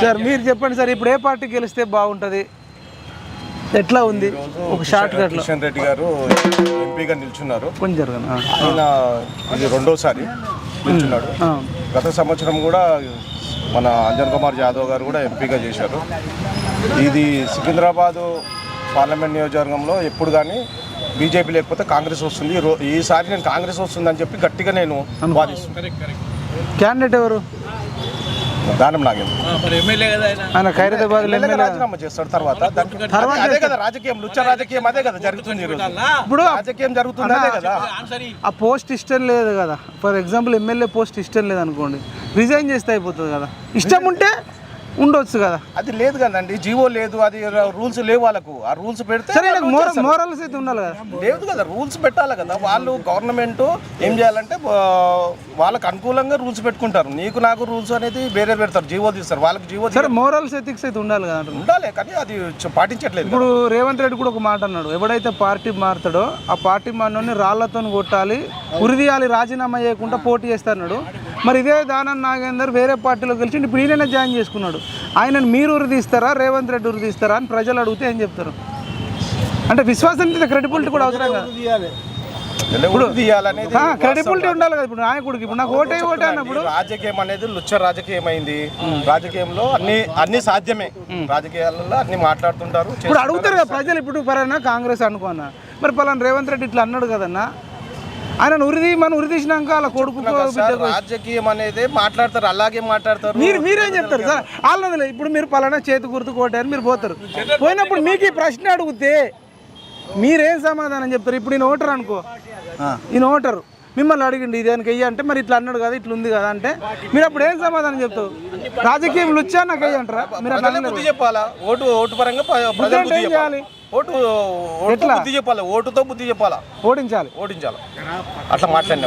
Sir మీరు చెప్పండి sir ఇప్పుడు ఏ పార్టీ గెలిస్తే బాగుంటుంది? ఎట్లా ఉంది? ఒక షార్ట్ కట్లో కిషన్ రెడ్డి గారు ఎంపీగా నిల్చున్నారు. కొంచెం. ఆయన ఇది రెండోసారి నిల్చున్నాడు. గత సంవత్సరం కూడా మన అంజన్ కుమార్ యాదవ్ గారు కూడా ఎంపీగా చేశారు. ఇది సికింద్రాబాదు పార్లమెంట్ నియోజకవర్గంలో ఎప్పుడు కానీ బీజేపీ లేకపోతే కాంగ్రెస్ వస్తుంది. రో- ఈసారి నేను కాంగ్రెస్ వస్తుందని చెప్పి గట్టిగా నేను వాదిస్తున్నాను క్యాండిడేట్ ఎవరు? దానం నాగేంద్ర ఆయన. ఎమ్మెల్యేగా రాజీనామా చేస్తాడు తర్వాత. అదే- అదే కదా రాజకీయం లుచ్చ రాజకీయం అదే కదా జరుగుతుంది ఇప్పుడు రాజకీయం జరుగుతుంది అదే కదా. ఆ పోస్ట్ ఇష్టం లేదు కదా. ఫర్ ఎగ్జాంపుల్ ఎమ్మెల్యే పోస్ట్ ఇష్టం లేదు అనుకోండి రిజైన్ చేస్తే అయిపోతుంది కదా. ఇష్టం ఉంటే ఉండొచ్చు కదా. అది లేదు కదండి జీవో లేదు అది రూల్స్ లేవు వాళ్ళకు. ఆ రూల్స్ పెడితే సరే. మోరల్స్ అయితే ఉండాలి కదా. లేదు కదా రూల్స్ పెట్టాలి కదా. వాళ్ళు గవర్నమెంట్ ఏం చేయాలంటే వాళ్ళకి అనుకూలంగా రూల్స్ పెట్టుకుంటారు. నీకు నాకు రూల్స్ అనేది వేరే పెడతారు జీవో తీస్తారు. వాళ్ళకి జీవో సరే మోరల్స్ ఎథిక్స్ అయితే ఉండాలి కదా. ఉండాలి కానీ అది పాటించట్లేదు. ఇప్పుడు రేవంత్ రెడ్డి కూడా ఒక మాట అన్నాడు. ఎవడైతే పార్టీ మారుతాడో ఆ పార్టీ మారినోని రాళ్ళతో కొట్టాలి ఉరిదీయాలి రాజీనామా చేయకుండా పోటీ చేస్తాడు మరి ఇదే దానం నాగేందర్ వేరే పార్టీలో గెలిచి ఇప్పుడు ఈయన జాయిన్ చేసుకున్నాడు. ఆయనను మీరు ఉరిదీస్తారా రేవంత్ రెడ్డి ఉరిదీస్తారా అని ప్రజలు అడిగితే ఏం చెప్తారు? అంటే విశ్వాసం క్రెడిబిలిటీ కూడా అవసరం కదా. క్రెడిబిలిటీ ఉండాలి కదా ఇప్పుడు నాయకుడికి. ఇప్పుడు నాకు ఓటే ఓటే అన్నప్పుడు రాజకీయం అనేది లుచ్చ రాజకీయం అయింది రాజకీయంలో అన్ని అన్ని సాధ్యమే. రాజకీయాలలో అన్ని మాట్లాడుతుంటారు ఇప్పుడు. అడుగుతారు కదా ప్రజలు ఇప్పుడు పలానా కాంగ్రెస్ అనుకున్నా మరి పలానా రేవంత్ రెడ్డి ఇట్లా అన్నాడు కదన్నా. ఆయన ఉరిది మన ఉరి తీసినాక వాళ్ళ కొడుకు రాజకీయం అనేది మాట్లాడతారు అలాగే మాట్లాడతారు. మీరు మీరేం చెప్తారు సార్? వాళ్ళది ఇప్పుడు మీరు పలానా చేతి గుర్తు కొట్టారు మీరు పోతారు. పోయినప్పుడు మీకు ఈ ప్రశ్న అడిగితే మీరేం సమాధానం చెప్తారు? ఇప్పుడు ఈయన ఓటర్ అనుకో. ఈయన ఓటర్. మిమ్మల్ని అడిగిండి ఇది దానికి వెయ్యి అంటే మరి ఇట్లా అన్నాడు కదా ఇట్లా ఉంది కదా అంటే మీరు అప్పుడు ఏం సమాధానం చెప్తావు రాజకీయం లుచ్చా నాకు వెయ్యి అంటారా? మీరు చెప్పాలా? ఓటు ఓటు పరంగా ఏం చెప్పాలి? చేయాలి? ఓటు ఓటుతో బుద్ధి చెప్పాలా ఓటుతో బుద్ధి చెప్పాలా? ఓడించాలి. ఓడించాలి? అట్లా మాట్లాడిన